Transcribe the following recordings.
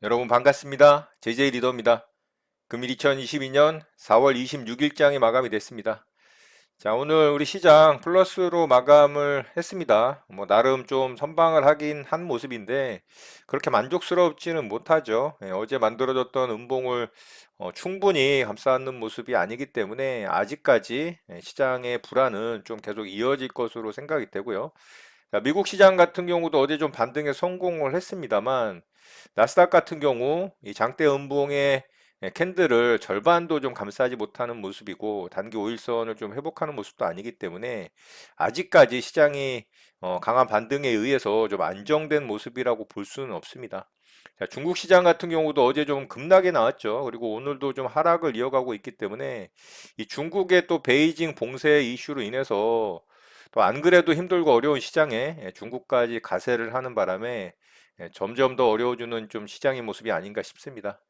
여러분 반갑습니다. JJ 리더입니다. 금일 2022년 4월 26일장이 마감이 됐습니다. 자, 오늘 우리 시장 플러스로 마감을 했습니다. 뭐, 나름 좀 선방을 하긴 한 모습인데, 그렇게 만족스럽지는 못하죠. 예, 어제 만들어졌던 음봉을 어, 충분히 감싸는 모습이 아니기 때문에, 아직까지 예, 시장의 불안은 좀 계속 이어질 것으로 생각이 되고요. 자, 미국 시장 같은 경우도 어제 좀 반등에 성공을 했습니다만, 나스닥 같은 경우 이 장대 음봉의 예, 캔들을 절반도 좀 감싸지 못하는 모습이고 단기 5일선을 좀 회복하는 모습도 아니기 때문에 아직까지 시장이 어, 강한 반등에 의해서 좀 안정된 모습이라고 볼 수는 없습니다. 자, 중국 시장 같은 경우도 어제 좀 급락이 나왔죠. 그리고 오늘도 좀 하락을 이어가고 있기 때문에 이 중국의 또 베이징 봉쇄 이슈로 인해서 또 안 그래도 힘들고 어려운 시장에 예, 중국까지 가세를 하는 바람에 예, 점점 더 어려워지는 좀 시장의 모습이 아닌가 싶습니다.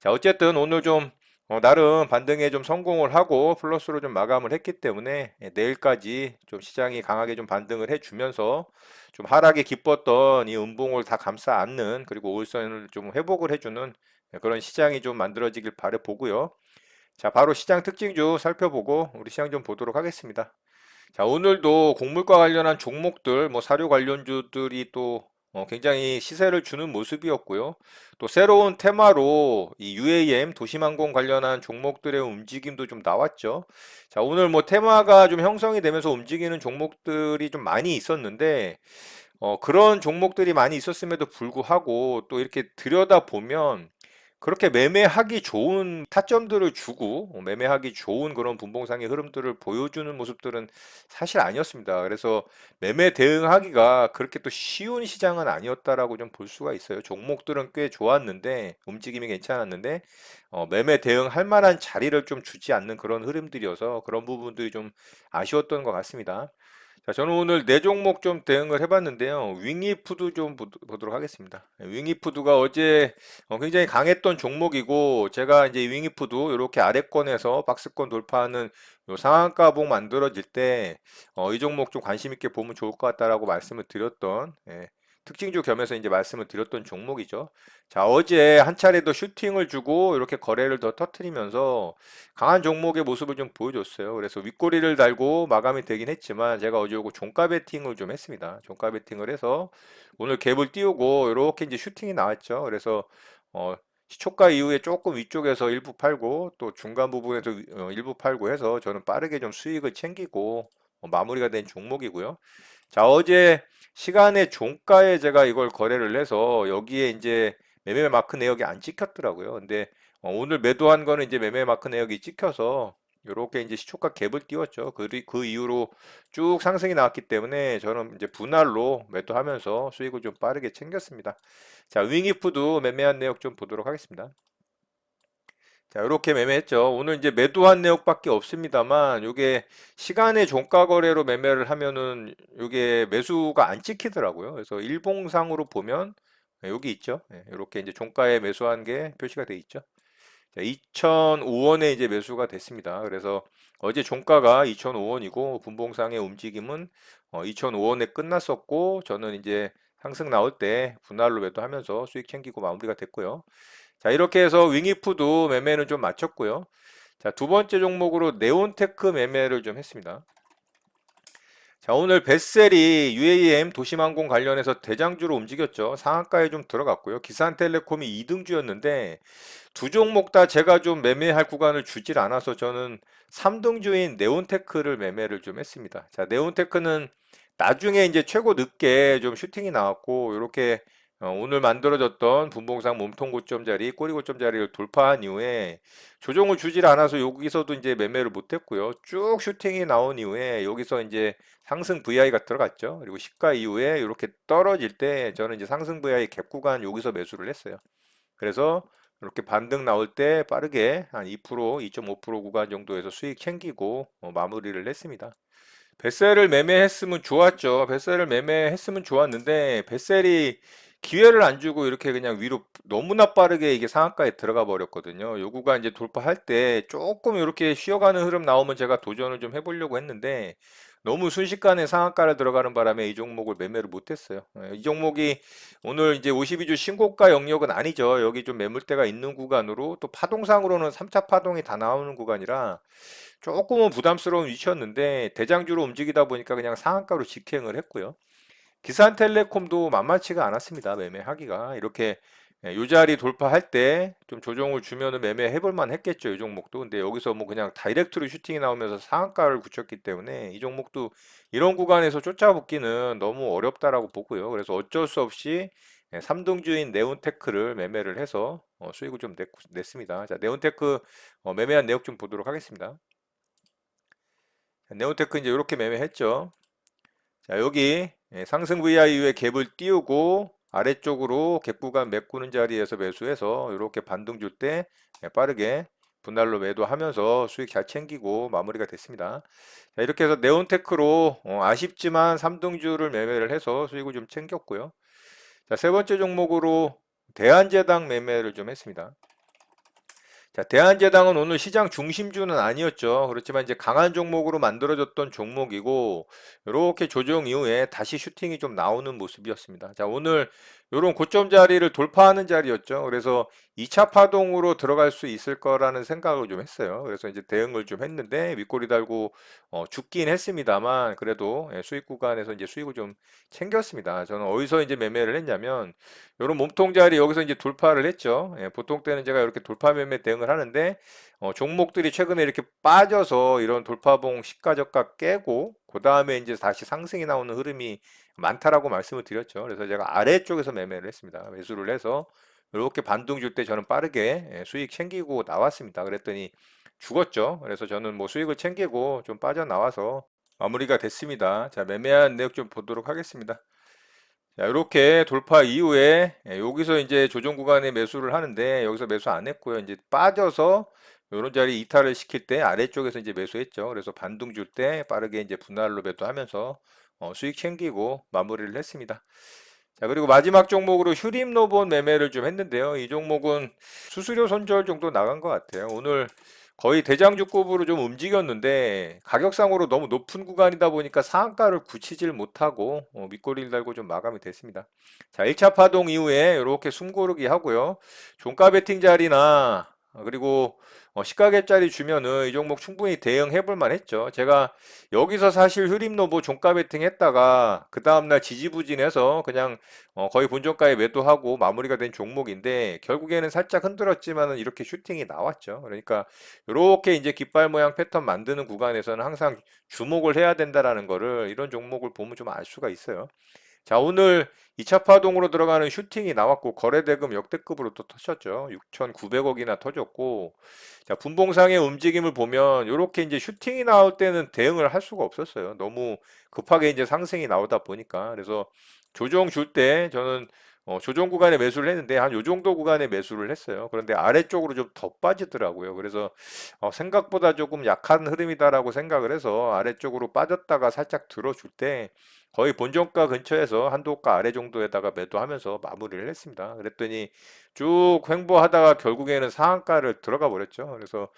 자, 어쨌든 오늘 좀 어, 나름 반등에 좀 성공을 하고 플러스로 좀 마감을 했기 때문에 예, 내일까지 좀 시장이 강하게 좀 반등을 해주면서 좀 하락에 기뻤던 이 음봉을 다 감싸 안는 그리고 올선을 좀 회복을 해주는 예, 그런 시장이 좀 만들어지길 바래 보고요. 자, 바로 시장 특징주 살펴보고 우리 시장 좀 보도록 하겠습니다. 자, 오늘도 곡물과 관련한 종목들, 뭐 사료 관련주들이 또 어, 굉장히 시세를 주는 모습이었고요. 또 새로운 테마로 이 UAM 도심항공 관련한 종목들의 움직임도 좀 나왔죠. 자, 오늘 뭐 테마가 좀 형성이 되면서 움직이는 종목들이 좀 많이 있었는데, 어, 그런 종목들이 많이 있었음에도 불구하고 또 이렇게 들여다보면 그렇게 매매하기 좋은 타점들을 주고 어, 매매하기 좋은 그런 분봉상의 흐름들을 보여주는 모습들은 사실 아니었습니다. 그래서 매매 대응하기가 그렇게 또 쉬운 시장은 아니었다라고 좀 볼 수가 있어요. 종목들은 꽤 좋았는데 움직임이 괜찮았는데 어, 매매 대응할 만한 자리를 좀 주지 않는 그런 흐름들이어서 그런 부분들이 좀 아쉬웠던 것 같습니다. 자, 저는 오늘 네 종목 좀 대응을 해봤는데요. 윙이푸드 좀 보, 도록 하겠습니다. 윙이푸드가 어제 어, 굉장히 강했던 종목이고, 제가 이제 윙이푸드 이렇게 아래권에서 박스권 돌파하는 요 상한가봉 만들어질 때, 어, 이 종목 좀 관심 있게 보면 좋을 것 같다라고 말씀을 드렸던, 예, 특징주 겸해서 이제 말씀을 드렸던 종목이죠. 자, 어제 한 차례 더 슈팅을 주고 이렇게 거래를 더 터트리면서 강한 종목의 모습을 좀 보여줬어요. 그래서 윗꼬리를 달고 마감이 되긴 했지만 제가 어제 요거 종가 베팅을 좀 했습니다. 종가 베팅을 해서 오늘 갭을 띄우고 이렇게 이제 슈팅이 나왔죠. 그래서 어, 시초가 이후에 조금 위쪽에서 일부 팔고 또 중간 부분에서 어, 일부 팔고 해서 저는 빠르게 좀 수익을 챙기고 어, 마무리가 된 종목이고요. 자, 어제 시간의 종가에 제가 이걸 거래를 해서 여기에 이제 매매 마크 내역이 안 찍혔더라고요. 근데 어, 오늘 매도한 거는 이제 매매 마크 내역이 찍혀서 이렇게 이제 시초가 갭을 띄웠죠. 그, 그 이후로 쭉 상승이 나왔기 때문에 저는 이제 분할로 매도하면서 수익을 좀 빠르게 챙겼습니다. 자, 윙이프도 매매한 내역 좀 보도록 하겠습니다. 자, 이렇게 매매했죠. 오늘 이제 매도한 내역밖에 없습니다만, 이게 시간의 종가 거래로 매매를 하면은 이게 매수가 안 찍히더라고요. 그래서 일봉상으로 보면 네, 여기 있죠. 이렇게 이제 종가에 매수한 게 표시가 돼 있죠. 자, 2,005원에 이제 매수가 됐습니다. 그래서 어제 종가가 2,005원이고 분봉상의 움직임은 2,005원에 어, 끝났었고 저는 이제 상승 나올 때 분할로 매도하면서 수익 챙기고 마무리가 됐고요. 자, 이렇게 해서 윙이프도 매매는 좀 마쳤고요. 자, 두 번째 종목으로 네온테크 매매를 좀 했습니다. 자, 오늘 베셀이 UAM 도심항공 관련해서 대장주로 움직였죠. 상한가에 좀 들어갔고요. 기산텔레콤이 2등주였는데 두 종목 다 제가 좀 매매할 구간을 주질 않아서 저는 3등주인 네온테크를 매매를 좀 했습니다. 자, 네온테크는 나중에 이제 최고 늦게 좀 슈팅이 나왔고 이렇게 어, 오늘 만들어졌던 분봉상 몸통 고점 자리, 꼬리 고점 자리를 돌파한 이후에 조정을 주질 않아서 여기서도 이제 매매를 못했고요. 쭉 슈팅이 나온 이후에 여기서 이제 상승 VI가 들어갔죠. 그리고 시가 이후에 이렇게 떨어질 때 저는 이제 상승 VI 갭 구간 여기서 매수를 했어요. 그래서 이렇게 반등 나올 때 빠르게 한 2%, 2.5% 구간 정도에서 수익 챙기고 어, 마무리를 했습니다. 베셀을 매매했으면 좋았죠. 베셀을 매매했으면 좋았는데 베셀이 기회를 안 주고 이렇게 그냥 위로 너무나 빠르게 이게 상한가에 들어가 버렸거든요. 요구가 이제 돌파할 때 조금 이렇게 쉬어가는 흐름 나오면 제가 도전을 좀 해 보려고 했는데 너무 순식간에 상한가를 들어가는 바람에 이 종목을 매매를 못 했어요. 예, 이 종목이 오늘 이제 52주 신고가 영역은 아니죠. 여기 좀 매물대가 있는 구간으로 또 파동상으로는 3 차 파동이 다 나오는 구간이라 조금은 부담스러운 위치였는데 대장주로 움직이다 보니까 그냥 상한가로 직행을 했고요. 기산텔레콤도 만만치가 않았습니다. 매매하기가 이렇게 예, 요 자리 돌파할 때 좀 조정을 주면은 매매해 볼만 했겠죠. 이 종목도. 근데 여기서 뭐 그냥 다이렉트로 슈팅이 나오면서 상한가를 굳혔기 때문에 이 종목도 이런 구간에서 쫓아붙기는 너무 어렵다라고 보고요. 그래서 어쩔 수 없이 3등주인 네온테크를 매매를 해서 어, 수익을 좀 냈, 냈습니다. 자, 네온테크 어, 매매한 내역 좀 보도록 하겠습니다. 자, 네온테크 이제 이렇게 매매했죠. 자, 여기 예, 상승 VI 이후에 갭을 띄우고 아래쪽으로 갭구간 메꾸는 자리에서 매수해서 이렇게 반등 줄때 예, 빠르게 분할로 매도하면서 수익 잘 챙기고 마무리가 됐습니다. 자, 이렇게 해서 네온테크로 어, 아쉽지만 3등주를 매매를 해서 수익을 좀 챙겼고요. 자, 세 번째 종목으로 대한제당 매매를 좀 했습니다. 자, 대한제당은 오늘 시장 중심주는 아니었죠. 그렇지만 이제 강한 종목으로 만들어졌던 종목이고, 이렇게 조정 이후에 다시 슈팅이 좀 나오는 모습이었습니다. 자, 오늘 이런 고점 자리를 돌파하는 자리였죠. 그래서 2차 파동으로 들어갈 수 있을 거라는 생각을 좀 했어요. 그래서 이제 대응을 좀 했는데 윗꼬리 달고 어, 죽긴 했습니다만 그래도 예, 수익 구간에서 이제 수익을 좀 챙겼습니다. 저는 어디서 이제 매매를 했냐면 이런 몸통 자리 여기서 이제 돌파를 했죠. 예, 보통 때는 제가 이렇게 돌파 매매 대응을 하는데 어, 종목들이 최근에 이렇게 빠져서 이런 돌파봉 시가저가 깨고 그 다음에 이제 다시 상승이 나오는 흐름이 많다라고 말씀을 드렸죠. 그래서 제가 아래쪽에서 매매를 했습니다. 매수를 해서 이렇게 반등 줄 때 저는 빠르게 예, 수익 챙기고 나왔습니다. 그랬더니 죽었죠. 그래서 저는 뭐 수익을 챙기고 좀 빠져나와서 마무리가 됐습니다. 자, 매매한 내역 좀 보도록 하겠습니다. 자, 이렇게 돌파 이후에 예, 여기서 이제 조정 구간에 매수를 하는데 여기서 매수 안 했고요. 이제 빠져서 이런 자리 이탈을 시킬 때 아래쪽에서 이제 매수했죠. 그래서 반등 줄 때 빠르게 이제 분할로 매도하면서 어, 수익 챙기고 마무리를 했습니다. 자, 그리고 마지막 종목으로 휴림 로봇 매매를 좀 했는데요. 이 종목은 수수료 손절 정도 나간 것 같아요. 오늘 거의 대장주급으로 좀 움직였는데 가격상으로 너무 높은 구간이다 보니까 상한가를 굳히질 못하고 어, 밑꼬리를 달고 좀 마감이 됐습니다. 자, 1차 파동 이후에 이렇게 숨고르기 하고요. 종가 베팅 자리나 어, 그리고 어, 시가계짜리 주면은 이 종목 충분히 대응해 볼 만 했죠. 제가 여기서 사실 휴림노보 종가 베팅 했다가 그 다음날 지지부진해서 그냥 어, 거의 본종가에 매도하고 마무리가 된 종목인데 결국에는 살짝 흔들었지만은 이렇게 슈팅이 나왔죠. 그러니까 이렇게 이제 깃발 모양 패턴 만드는 구간에서는 항상 주목을 해야 된다라는 거를 이런 종목을 보면 좀 알 수가 있어요. 자, 오늘 2차 파동으로 들어가는 슈팅이 나왔고 거래대금 역대급으로 또 터졌죠. 6,900억이나 터졌고 자, 분봉상의 움직임을 보면 이렇게 이제 슈팅이 나올 때는 대응을 할 수가 없었어요. 너무 급하게 이제 상승이 나오다 보니까 그래서 조정 줄 때 저는 어, 조정 구간에 매수를 했는데 한 요 정도 구간에 매수를 했어요. 그런데 아래쪽으로 좀 더 빠지더라고요. 그래서 어, 생각보다 조금 약한 흐름이다라고 생각을 해서 아래쪽으로 빠졌다가 살짝 들어줄 때 거의 본정가 근처에서 한도가 아래 정도에다가 매도하면서 마무리를 했습니다. 그랬더니 쭉 횡보하다가 결국에는 상한가를 들어가 버렸죠. 그래서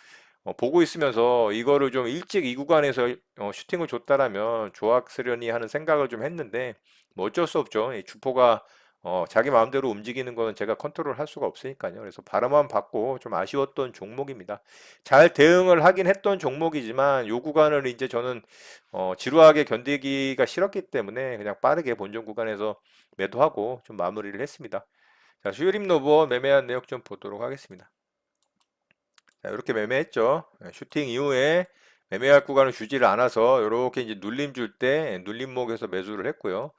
어, 보고 있으면서 이거를 좀 일찍 이 구간에서 어, 슈팅을 줬다라면 좋았으려니 하는 생각을 좀 했는데 뭐 어쩔 수 없죠. 이 주포가 어, 자기 마음대로 움직이는 거는 제가 컨트롤 할 수가 없으니까요. 그래서 바람만 받고 좀 아쉬웠던 종목입니다. 잘 대응을 하긴 했던 종목이지만 요 구간을 이제 저는 어, 지루하게 견디기가 싫었기 때문에 그냥 빠르게 본전 구간에서 매도하고 좀 마무리를 했습니다. 자, 수요림 노버 매매한 내역 좀 보도록 하겠습니다. 자, 이렇게 매매했죠. 네, 슈팅 이후에 매매할 구간을 주지를 않아서 이렇게 이제 눌림 줄 때 눌림목에서 매수를 했고요.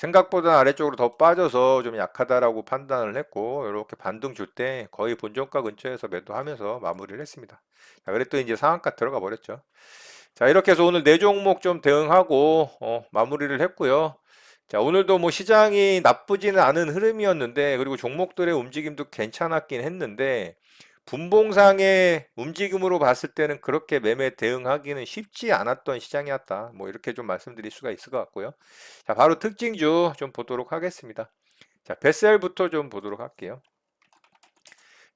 생각보다 아래쪽으로 더 빠져서 좀 약하다라고 판단을 했고 이렇게 반등 줄 때 거의 본전가 근처에서 매도하면서 마무리를 했습니다. 자, 그랬더니 이제 상한가 들어가 버렸죠. 자, 이렇게 해서 오늘 네 종목 좀 대응하고 어, 마무리를 했고요. 자, 오늘도 뭐 시장이 나쁘지는 않은 흐름이었는데 그리고 종목들의 움직임도 괜찮았긴 했는데 분봉상의 움직임으로 봤을 때는 그렇게 매매 대응하기는 쉽지 않았던 시장이었다. 뭐 이렇게 좀 말씀드릴 수가 있을 것 같고요. 자, 바로 특징주 좀 보도록 하겠습니다. 자, 뱃셀부터 좀 보도록 할게요.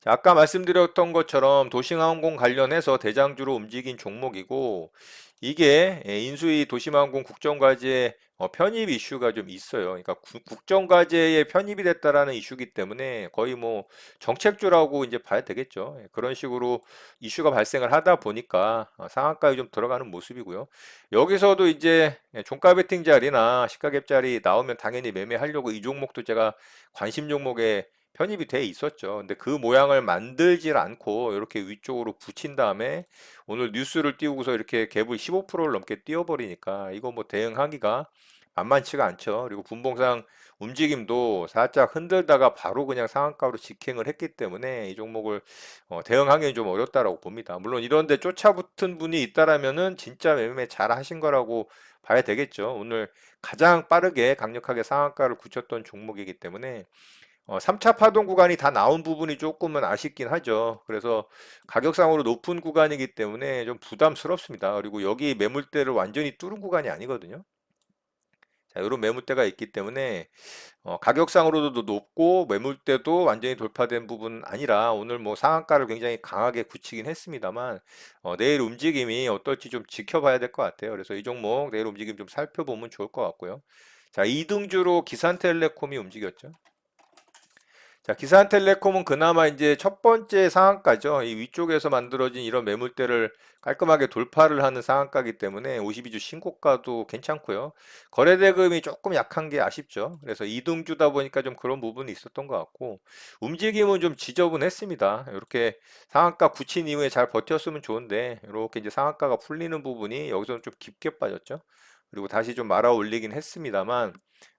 자, 아까 말씀드렸던 것처럼 도심항공 관련해서 대장주로 움직인 종목이고 이게 예, 인수위 도심항공 국정과제 어, 편입 이슈가 좀 있어요. 그러니까 구- 국정과제에 편입이 됐다라는 이슈기 때문에 거의 뭐 정책주라고 이제 봐야 되겠죠. 예, 그런 식으로 이슈가 발생을 하다 보니까 어, 상한가에 좀 들어가는 모습이고요. 여기서도 이제 예, 종가 베팅 자리나 시가갭 자리 나오면 당연히 매매하려고 이 종목도 제가 관심 종목에 편입이 돼 있었죠. 근데 그 모양을 만들질 않고 이렇게 위쪽으로 붙인 다음에 오늘 뉴스를 띄우고서 이렇게 갭을 15%를 넘게 띄워버리니까 이거 뭐 대응하기가 만만치가 않죠. 그리고 분봉상 움직임도 살짝 흔들다가 바로 그냥 상한가로 직행을 했기 때문에 이 종목을 어, 대응하기는 좀 어렵다라고 봅니다. 물론 이런데 쫓아붙은 분이 있다라면은 진짜 매매 잘 하신 거라고 봐야 되겠죠. 오늘 가장 빠르게 강력하게 상한가를 굳혔던 종목이기 때문에 어, 3차 파동 구간이 다 나온 부분이 조금은 아쉽긴 하죠. 그래서 가격상으로 높은 구간이기 때문에 좀 부담스럽습니다. 그리고 여기 매물대를 완전히 뚫은 구간이 아니거든요. 자, 이런 매물대가 있기 때문에 어, 가격상으로도 높고 매물대도 완전히 돌파된 부분은 아니라 오늘 뭐 상한가를 굉장히 강하게 굳히긴 했습니다만 어, 내일 움직임이 어떨지 좀 지켜봐야 될 것 같아요. 그래서 이 종목 내일 움직임 좀 살펴보면 좋을 것 같고요. 자, 2등주로 기산텔레콤이 움직였죠. 자, 기산텔레콤은 그나마 이제 첫 번째 상한가죠. 이 위쪽에서 만들어진 이런 매물대를 깔끔하게 돌파를 하는 상한가이기 때문에 52주 신고가도 괜찮고요. 거래대금이 조금 약한 게 아쉽죠. 그래서 이등주다 보니까 좀 그런 부분이 있었던 것 같고 움직임은 좀 지저분했습니다. 이렇게 상한가 굳힌 이후에 잘 버텼으면 좋은데 이렇게 이제 상한가가 풀리는 부분이 여기서는 좀 깊게 빠졌죠. 그리고 다시 좀 말아 올리긴 했습니다만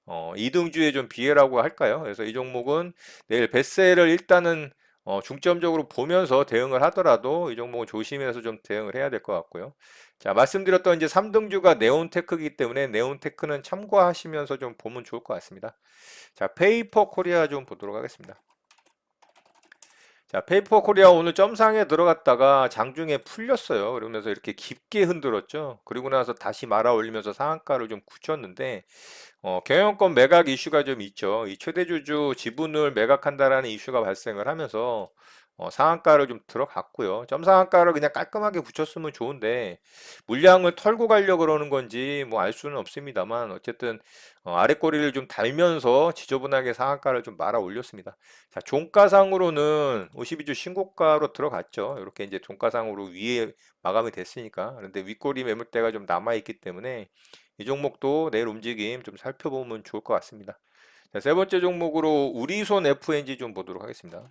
어, 이등주에 좀 비애라고 할까요? 그래서 이 종목은 내일 베세를 일단은 어, 중점적으로 보면서 대응을 하더라도 이 종목은 조심해서 좀 대응을 해야 될 것 같고요. 자, 말씀드렸던 이제 3등주가 네온테크이기 때문에 네온테크는 참고하시면서 좀 보면 좋을 것 같습니다. 자, 페이퍼 코리아 좀 보도록 하겠습니다. 자, 페이퍼 코리아 오늘 점상에 들어갔다가 장중에 풀렸어요. 그러면서 이렇게 깊게 흔들었죠. 그리고 나서 다시 말아 올리면서 상한가를 좀 굳혔는데 어, 경영권 매각 이슈가 좀 있죠. 이 최대주주 지분을 매각한다라는 이슈가 발생을 하면서 어, 상한가를 좀 들어갔고요. 점상한가를 그냥 깔끔하게 붙였으면 좋은데 물량을 털고 가려고 그러는 건지 뭐 알 수는 없습니다만 어쨌든 어, 아래 꼬리를 좀 달면서 지저분하게 상한가를 좀 말아 올렸습니다. 자, 종가상으로는 52주 신고가로 들어갔죠. 이렇게 이제 종가상으로 위에 마감이 됐으니까. 그런데 윗꼬리 매물대가 좀 남아 있기 때문에 이 종목도 내일 움직임 좀 살펴보면 좋을 것 같습니다. 자, 세 번째 종목으로 우리손 FNG 좀 보도록 하겠습니다.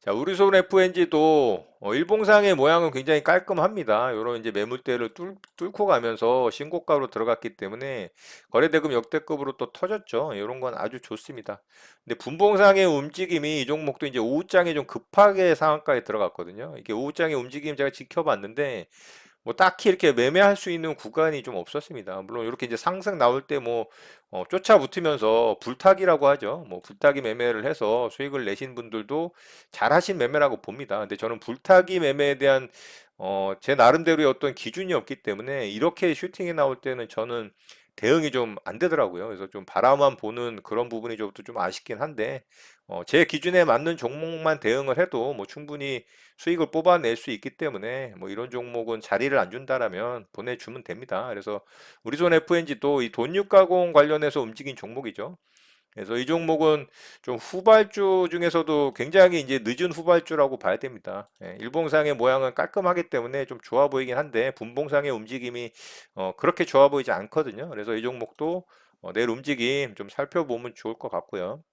자, 우리손 FNG도 어, 일봉상의 모양은 굉장히 깔끔합니다. 이런 이제 매물대를 뚫, 뚫고 가면서 신고가로 들어갔기 때문에 거래대금 역대급으로 또 터졌죠. 이런 건 아주 좋습니다. 근데 분봉상의 움직임이 이 종목도 이제 오후장에 좀 급하게 상한가에 들어갔거든요. 이게 오후장의 움직임 제가 지켜봤는데 뭐 딱히 이렇게 매매할 수 있는 구간이 좀 없었습니다. 물론 이렇게 이제 상승 나올 때뭐 어, 쫓아붙으면서 불타기라고 하죠. 뭐 불타기 매매를 해서 수익을 내신 분들도 잘하신 매매라고 봅니다. 근데 저는 불타기 매매에 대한 어, 제 나름대로의 어떤 기준이 없기 때문에 이렇게 슈팅이 나올 때는 저는 대응이 좀 안 되더라고요. 그래서 좀 바라만 보는 그런 부분이 좀, 좀 아쉽긴 한데, 어, 제 기준에 맞는 종목만 대응을 해도 뭐 충분히 수익을 뽑아낼 수 있기 때문에 뭐 이런 종목은 자리를 안 준다라면 보내주면 됩니다. 그래서 우리 손 FNG도 이 돈육가공 관련해서 움직인 종목이죠. 그래서 이 종목은 좀 후발주 중에서도 굉장히 이제 늦은 후발주라고 봐야 됩니다. 예, 일봉상의 모양은 깔끔하기 때문에 좀 좋아 보이긴 한데 분봉상의 움직임이 어, 그렇게 좋아 보이지 않거든요. 그래서 이 종목도 어, 내일 움직임 좀 살펴보면 좋을 것 같고요.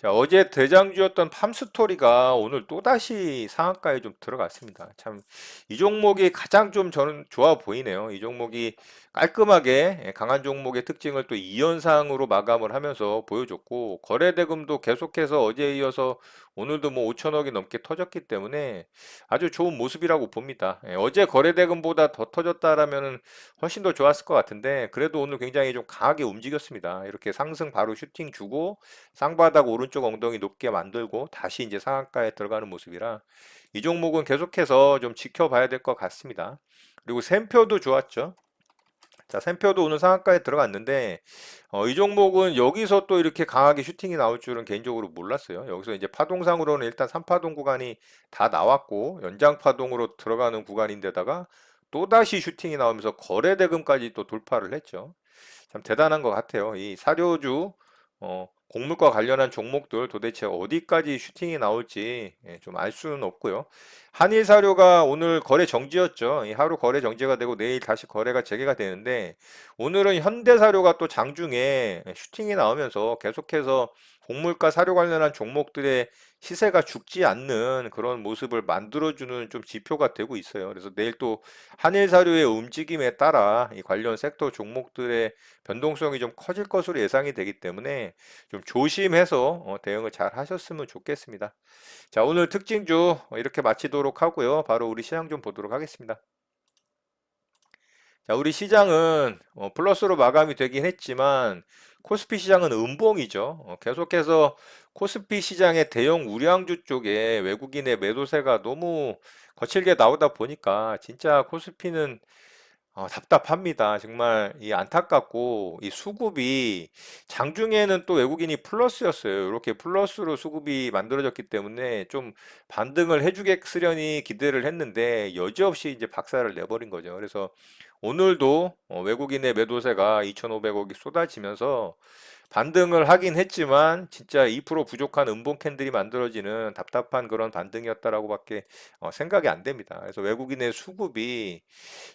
자, 어제 대장주였던 팜스토리가 오늘 또다시 상한가에 좀 들어갔습니다. 참, 이 종목이 가장 좀 저는 좋아 보이네요. 이 종목이 깔끔하게 예, 강한 종목의 특징을 또 2연상으로 마감을 하면서 보여줬고, 거래대금도 계속해서 어제에 이어서 오늘도 뭐 5천억이 넘게 터졌기 때문에 아주 좋은 모습이라고 봅니다. 예, 어제 거래대금보다 더 터졌다라면 훨씬 더 좋았을 것 같은데, 그래도 오늘 굉장히 좀 강하게 움직였습니다. 이렇게 상승 바로 슈팅 주고, 쌍바닥 오른 쪽 엉덩이 높게 만들고, 다시 이제 상한가에 들어가는 모습이라, 이 종목은 계속해서 좀 지켜봐야 될 것 같습니다. 그리고 샘표도 좋았죠. 자, 샘표도 오늘 상한가에 들어갔는데 어, 이 종목은 여기서 또 이렇게 강하게 슈팅이 나올 줄은 개인적으로 몰랐어요. 여기서 이제 파동상으로는 일단 3파동 구간이 다 나왔고 연장 파동으로 들어가는 구간인데다가 또다시 슈팅이 나오면서 거래 대금까지 또 돌파를 했죠. 참 대단한 것 같아요. 이 사료주 어, 곡물과 관련한 종목들 도대체 어디까지 슈팅이 나올지 예, 좀알 수는 없고요. 한일 사료가 오늘 거래 정지였죠. 이 하루 거래 정지가 되고 내일 다시 거래가 재개가 되는데 오늘은 현대 사료가 또 장중에 슈팅이 나오면서 계속해서 곡물과 사료 관련한 종목들의 시세가 죽지 않는 그런 모습을 만들어주는 좀 지표가 되고 있어요. 그래서 내일 또 한일 사료의 움직임에 따라 이 관련 섹터 종목들의 변동성이 좀 커질 것으로 예상이 되기 때문에 좀 조심해서 어, 대응을 잘 하셨으면 좋겠습니다. 자, 오늘 특징주 이렇게 마치도록 하고요. 바로 우리 시장 좀 보도록 하겠습니다. 자, 우리 시장은 어, 플러스로 마감이 되긴 했지만 코스피 시장은 음봉이죠. 어, 계속해서 코스피 시장의 대형 우량주 쪽에 외국인의 매도세가 너무 거칠게 나오다 보니까 진짜 코스피는 어, 답답합니다. 정말 이 안타깝고 이 수급이 장중에는 또 외국인이 플러스였어요. 이렇게 플러스로 수급이 만들어졌기 때문에 좀 반등을 해주겠으려니 기대를 했는데 여지없이 이제 박살을 내버린 거죠. 그래서 오늘도 어, 외국인의 매도세가 2,500억이 쏟아지면서 반등을 하긴 했지만 진짜 2% 부족한 음봉 캔들이 만들어지는 답답한 그런 반등이었다라고밖에 어, 생각이 안 됩니다. 그래서 외국인의 수급이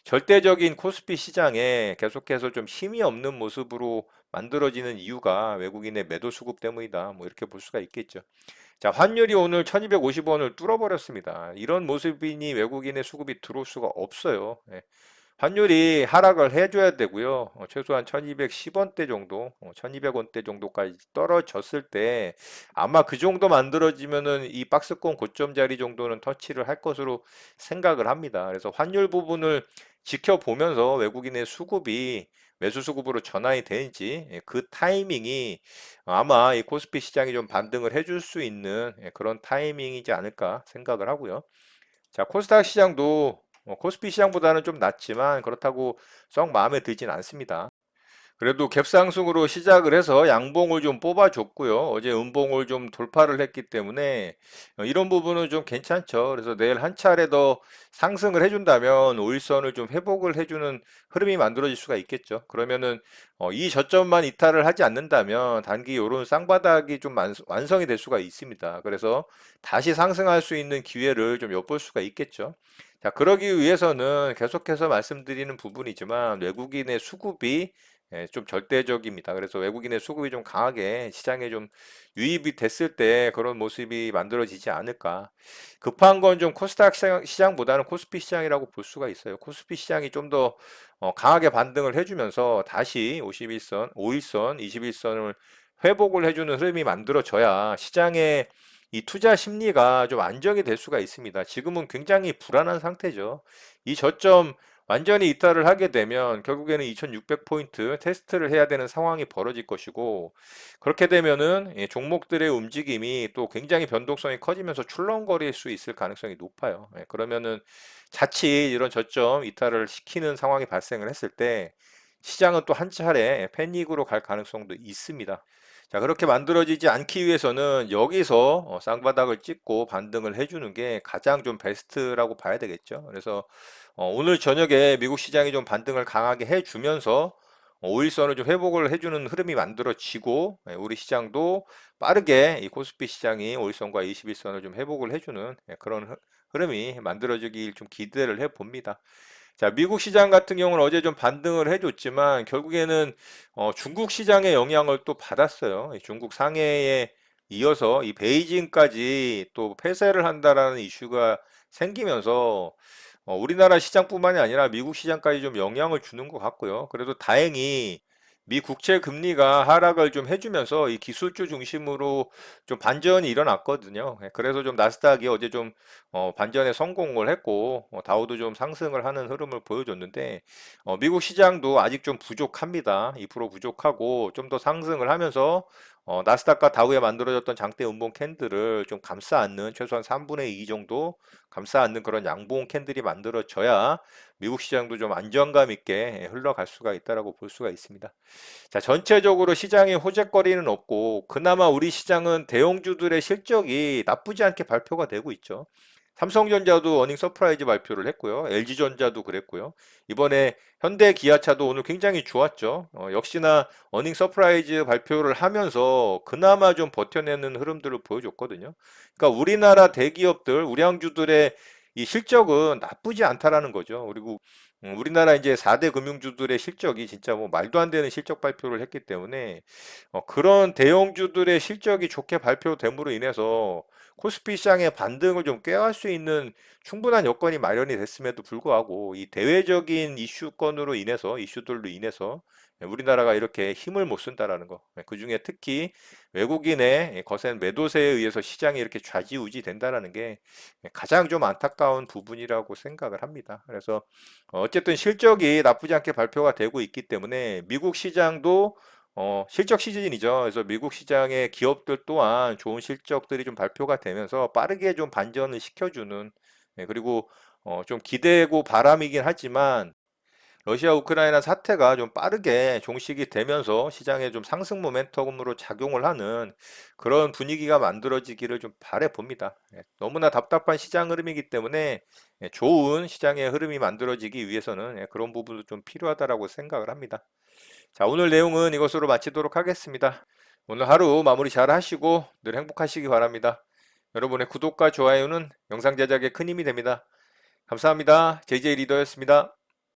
절대적인 코스피 시장에 계속해서 좀 힘이 없는 모습으로 만들어지는 이유가 외국인의 매도 수급 때문이다. 뭐 이렇게 볼 수가 있겠죠. 자, 환율이 오늘 1250원을 뚫어버렸습니다. 이런 모습이니 외국인의 수급이 들어올 수가 없어요. 예. 환율이 하락을 해줘야 되고요. 어, 최소한 1210원대 정도, 어, 1200원대 정도까지 떨어졌을 때 아마 그 정도 만들어지면은 이 박스권 고점 자리 정도는 터치를 할 것으로 생각을 합니다. 그래서 환율 부분을 지켜보면서 외국인의 수급이 매수 수급으로 전환이 되는지 예, 그 타이밍이 아마 이 코스피 시장이 좀 반등을 해줄 수 있는 예, 그런 타이밍이지 않을까 생각을 하고요. 자, 코스닥 시장도 뭐 코스피 시장보다는 좀 낮지만 그렇다고 썩 마음에 들진 않습니다. 그래도 갭상승으로 시작을 해서 양봉을 좀 뽑아줬고요. 어제 음봉을 좀 돌파를 했기 때문에 어, 이런 부분은 좀 괜찮죠. 그래서 내일 한 차례 더 상승을 해준다면 5일선을 좀 회복을 해주는 흐름이 만들어질 수가 있겠죠. 그러면은 어, 이 저점만 이탈을 하지 않는다면 단기 요런 쌍바닥이 좀 완성이 될 수가 있습니다. 그래서 다시 상승할 수 있는 기회를 좀 엿볼 수가 있겠죠. 자, 그러기 위해서는 계속해서 말씀드리는 부분이지만 외국인의 수급이 예, 좀 절대적입니다. 그래서 외국인의 수급이 좀 강하게 시장에 좀 유입이 됐을 때 그런 모습이 만들어지지 않을까. 급한 건 좀 코스닥 시장, 보다는 코스피 시장이라고 볼 수가 있어요. 코스피 시장이 좀더 어, 강하게 반등을 해주면서 다시 51선, 5일선, 21선을 회복을 해주는 흐름이 만들어져야 시장에 이 투자 심리가 좀 안정이 될 수가 있습니다. 지금은 굉장히 불안한 상태죠. 이 저점 완전히 이탈을 하게 되면 결국에는 2600포인트 테스트를 해야 되는 상황이 벌어질 것이고 그렇게 되면은 예, 종목들의 움직임이 또 굉장히 변동성이 커지면서 출렁거릴 수 있을 가능성이 높아요. 예, 그러면은 자칫 이런 저점 이탈을 시키는 상황이 발생을 했을 때 시장은 또 한 차례 패닉으로 갈 가능성도 있습니다. 자, 그렇게 만들어지지 않기 위해서는 여기서 어, 쌍바닥을 찍고 반등을 해주는 게 가장 좀 베스트라고 봐야 되겠죠. 그래서 어, 오늘 저녁에 미국 시장이 좀 반등을 강하게 해주면서 어, 5일선을 좀 회복을 해주는 흐름이 만들어지고 예, 우리 시장도 빠르게 이 코스피 시장이 5일선과 21선을 좀 회복을 해주는 예, 그런 흐름이 만들어지길 좀 기대를 해봅니다. 자, 미국 시장 같은 경우는 어제 좀 반등을 해줬지만 결국에는 어, 중국 시장의 영향을 또 받았어요. 중국 상해에 이어서 이 베이징까지 또 폐쇄를 한다라는 이슈가 생기면서 어, 우리나라 시장뿐만이 아니라 미국 시장까지 좀 영향을 주는 것 같고요. 그래도 다행히 미 국채 금리가 하락을 좀 해주면서 이 기술주 중심으로 좀 반전이 일어났거든요. 예, 그래서 좀 나스닥이 어제 좀 어, 반전에 성공을 했고 어, 다우도 좀 상승을 하는 흐름을 보여줬는데 어, 미국 시장도 아직 좀 부족합니다. 2% 부족하고 좀 더 상승을 하면서 어, 나스닥과 다우에 만들어졌던 장대 음봉 캔들을 좀 감싸 안는 최소한 3분의 2 정도 감싸 안는 그런 양봉 캔들이 만들어져야 미국 시장도 좀 안정감 있게 흘러갈 수가 있다라고 볼 수가 있습니다. 자, 전체적으로 시장에 호재거리는 없고 그나마 우리 시장은 대형주들의 실적이 나쁘지 않게 발표가 되고 있죠. 삼성전자도 어닝 서프라이즈 발표를 했고요. LG전자도 그랬고요. 이번에 현대 기아차도 오늘 굉장히 좋았죠. 어, 역시나 어닝 서프라이즈 발표를 하면서 그나마 좀 버텨내는 흐름들을 보여줬거든요. 그러니까 우리나라 대기업들, 우량주들의 이 실적은 나쁘지 않다라는 거죠. 그리고 음, 우리나라 이제 4대 금융주들의 실적이 진짜 뭐 말도 안 되는 실적 발표를 했기 때문에 어, 그런 대형주들의 실적이 좋게 발표됨으로 인해서 코스피 시장의 반등을 좀 꾀할 수 있는 충분한 여건이 마련이 됐음에도 불구하고 이 대외적인 이슈건으로 인해서 이슈들로 인해서 우리나라가 이렇게 힘을 못 쓴다라는 거. 그 중에 특히 외국인의 거센 매도세에 의해서 시장이 이렇게 좌지우지 된다라는 게 가장 좀 안타까운 부분이라고 생각을 합니다. 그래서 어쨌든 실적이 나쁘지 않게 발표가 되고 있기 때문에 미국 시장도 어, 실적 시즌이죠. 그래서 미국 시장의 기업들 또한 좋은 실적들이 좀 발표가 되면서 빠르게 좀 반전을 시켜주는, 예, 그리고 어, 좀 기대고 바람이긴 하지만 러시아 우크라이나 사태가 좀 빠르게 종식이 되면서 시장에 좀 상승 모멘텀으로 작용을 하는 그런 분위기가 만들어지기를 좀 바래 봅니다. 예, 너무나 답답한 시장 흐름이기 때문에 예, 좋은 시장의 흐름이 만들어지기 위해서는 예, 그런 부분도 좀 필요하다라고 생각을 합니다. 자, 오늘 내용은 이것으로 마치도록 하겠습니다. 오늘 하루 마무리 잘 하시고 늘 행복하시기 바랍니다. 여러분의 구독과 좋아요는 영상 제작에 큰 힘이 됩니다. 감사합니다. JJ 리더였습니다.